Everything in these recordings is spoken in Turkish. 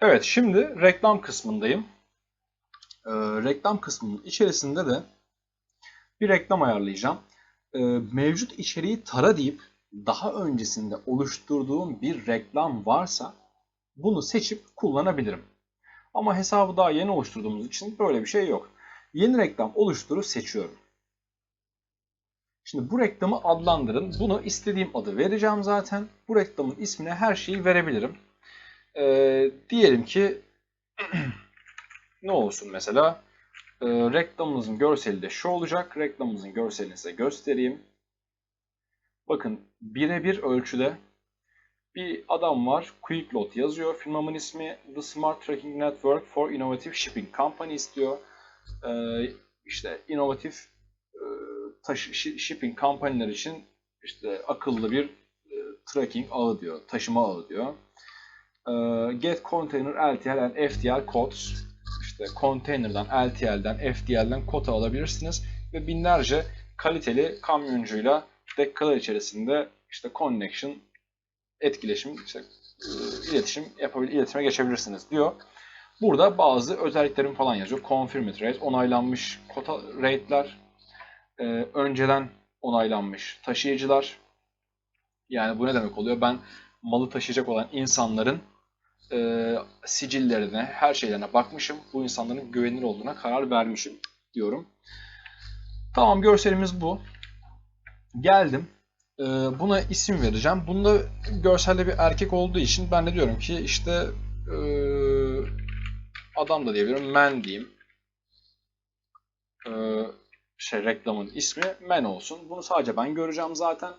Evet şimdi reklam kısmındayım. Ee, reklam kısmının içerisinde de bir reklam ayarlayacağım. Ee, mevcut içeriği tara deyip daha öncesinde oluşturduğum bir reklam varsa bunu seçip kullanabilirim. Ama hesabı daha yeni oluşturduğumuz için böyle bir şey yok. Yeni reklam oluşturu seçiyorum. Şimdi bu reklamı adlandırın. Bunu istediğim adı vereceğim zaten. Bu reklamın ismine her şeyi verebilirim. Ee, diyelim ki ne olsun mesela? Ee, reklamımızın görseli de şu olacak. Reklamımızın görselini size göstereyim. Bakın birebir ölçüde bir adam var. Quick Lot yazıyor. Firmamın ismi The Smart Tracking Network for Innovative Shipping Company istiyor. Ee, işte inovatif e, shipping kampanyalar için işte akıllı bir e, tracking ağı diyor. Taşıma ağı diyor. Ee, get Container LTL and FTL codes. İşte container'dan, LTL'den, FTL'den kota alabilirsiniz ve binlerce kaliteli kamyoncuyla dakikalar içerisinde işte connection, etkileşim, işte e, iletişim yapabilir, iletişime geçebilirsiniz diyor. Burada bazı özelliklerim falan yazıyor. Confirmed rate, onaylanmış kota rate'ler, e, önceden onaylanmış taşıyıcılar. Yani bu ne demek oluyor? Ben malı taşıyacak olan insanların e, sicillerine, her şeylerine bakmışım. Bu insanların güvenilir olduğuna karar vermişim diyorum. Tamam görselimiz bu. Geldim. E, buna isim vereceğim. Bunda görselde bir erkek olduğu için ben de diyorum ki işte e, adam da diyebilirim. Man diyeyim. E, şey reklamın ismi Men olsun. Bunu sadece ben göreceğim zaten.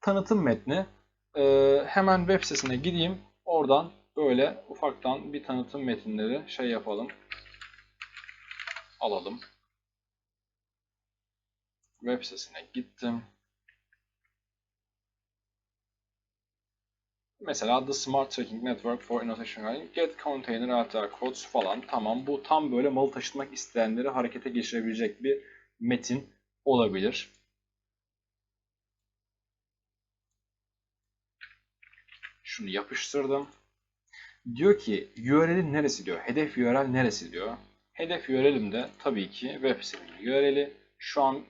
Tanıtım metni. E, hemen web sitesine gideyim. Oradan böyle ufaktan bir tanıtım metinleri şey yapalım. Alalım. Web sitesine gittim. Mesela The Smart Tracking Network for Innovation Get Container LTR Codes falan. Tamam bu tam böyle malı taşıtmak isteyenleri harekete geçirebilecek bir metin olabilir. Şunu yapıştırdım. Diyor ki URL'in neresi diyor. Hedef URL neresi diyor. Hedef URL'im de tabii ki web sitemin URL'i. Şu an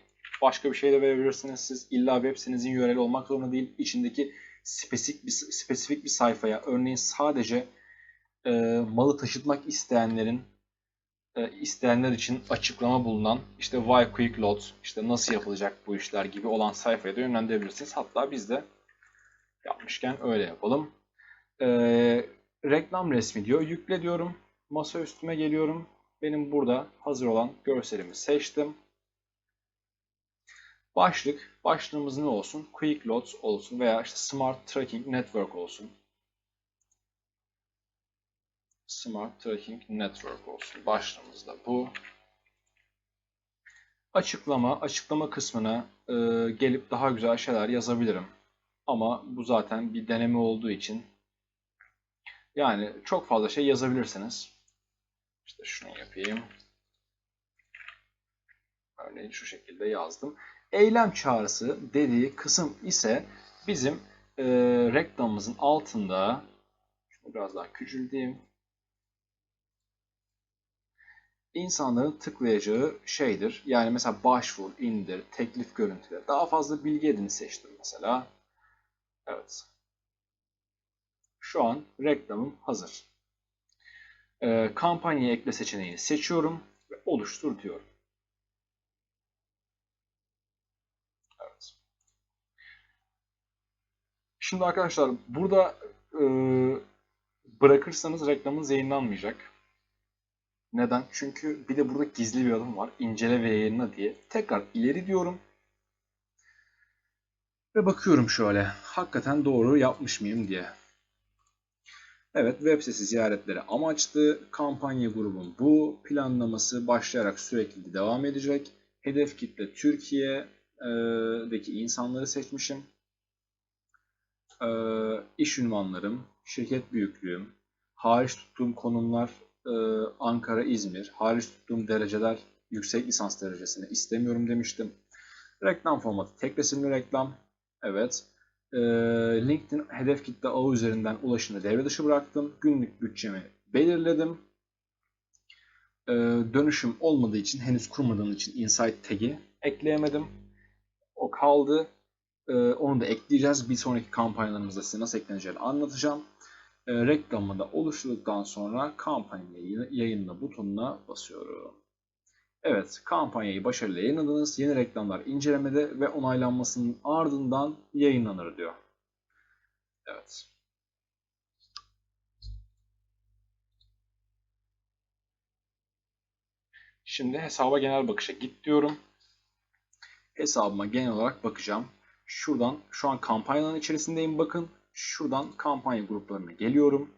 başka bir şey de verebilirsiniz siz. İlla web sitenizin URL'i olmak zorunda değil. İçindeki spesifik bir, spesifik bir sayfaya örneğin sadece e, malı taşıtmak isteyenlerin e, isteyenler için açıklama bulunan işte why quick load işte nasıl yapılacak bu işler gibi olan sayfaya da yönlendirebilirsiniz. Hatta biz de yapmışken öyle yapalım. E, reklam resmi diyor. Yükle diyorum. Masa üstüme geliyorum. Benim burada hazır olan görselimi seçtim. Başlık, başlığımız ne olsun? Quick Loads olsun veya işte Smart Tracking Network olsun. Smart Tracking Network olsun. Başlığımız da bu. Açıklama, açıklama kısmına e, gelip daha güzel şeyler yazabilirim. Ama bu zaten bir deneme olduğu için yani çok fazla şey yazabilirsiniz. İşte şunu yapayım. Örneğin şu şekilde yazdım. Eylem çağrısı dediği kısım ise bizim e, reklamımızın altında şunu biraz daha küçülteyim. İnsanların tıklayacağı şeydir. Yani mesela başvur, indir, teklif görüntüleri. Daha fazla bilgi edini seçtim mesela. Evet. Şu an reklamım hazır. E, kampanyaya ekle seçeneğini seçiyorum ve oluştur diyorum. Evet. Şimdi arkadaşlar burada e, bırakırsanız reklamınız yayınlanmayacak. Neden? Çünkü bir de burada gizli bir adım var. İncele ve yayınla diye. Tekrar ileri diyorum. Ve bakıyorum şöyle. Hakikaten doğru yapmış mıyım diye. Evet web sitesi ziyaretleri amaçlı. Kampanya grubum bu. Planlaması başlayarak sürekli devam edecek. Hedef kitle Türkiye'deki insanları seçmişim. İş ünvanlarım, şirket büyüklüğüm, hariç tuttuğum konumlar Ankara, İzmir, hariç tuttuğum dereceler yüksek lisans derecesini istemiyorum demiştim. Reklam formatı tek resimli reklam. Evet. LinkedIn hedef kitle ağı üzerinden ulaşımı devre dışı bıraktım. Günlük bütçemi belirledim. Ee, dönüşüm olmadığı için, henüz kurmadığım için insight tag'i ekleyemedim. O kaldı. Ee, onu da ekleyeceğiz. Bir sonraki kampanyalarımızda size nasıl ekleneceğini anlatacağım. Ee, reklamı da oluşturduktan sonra kampanyayı yayınla butonuna basıyorum. Evet, kampanyayı başarıyla yayınladınız. Yeni reklamlar incelemede ve onaylanmasının ardından yayınlanır diyor. Evet. Şimdi hesaba genel bakışa git diyorum. Hesabıma genel olarak bakacağım. Şuradan şu an kampanyanın içerisindeyim bakın. Şuradan kampanya gruplarına geliyorum.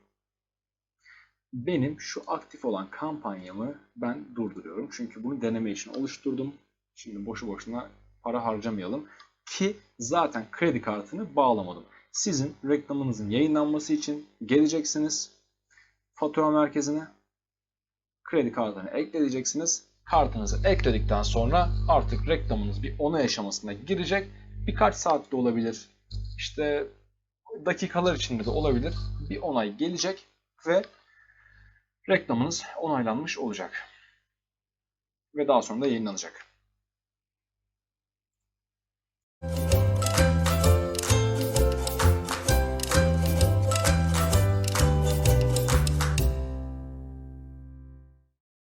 Benim şu aktif olan kampanyamı ben durduruyorum. Çünkü bunu deneme için oluşturdum. Şimdi boşu boşuna para harcamayalım. Ki zaten kredi kartını bağlamadım. Sizin reklamınızın yayınlanması için geleceksiniz. Fatura merkezine kredi kartını ekleyeceksiniz. Kartınızı ekledikten sonra artık reklamınız bir onay aşamasına girecek. Birkaç saatte olabilir. İşte dakikalar içinde de olabilir. Bir onay gelecek ve reklamınız onaylanmış olacak. Ve daha sonra da yayınlanacak.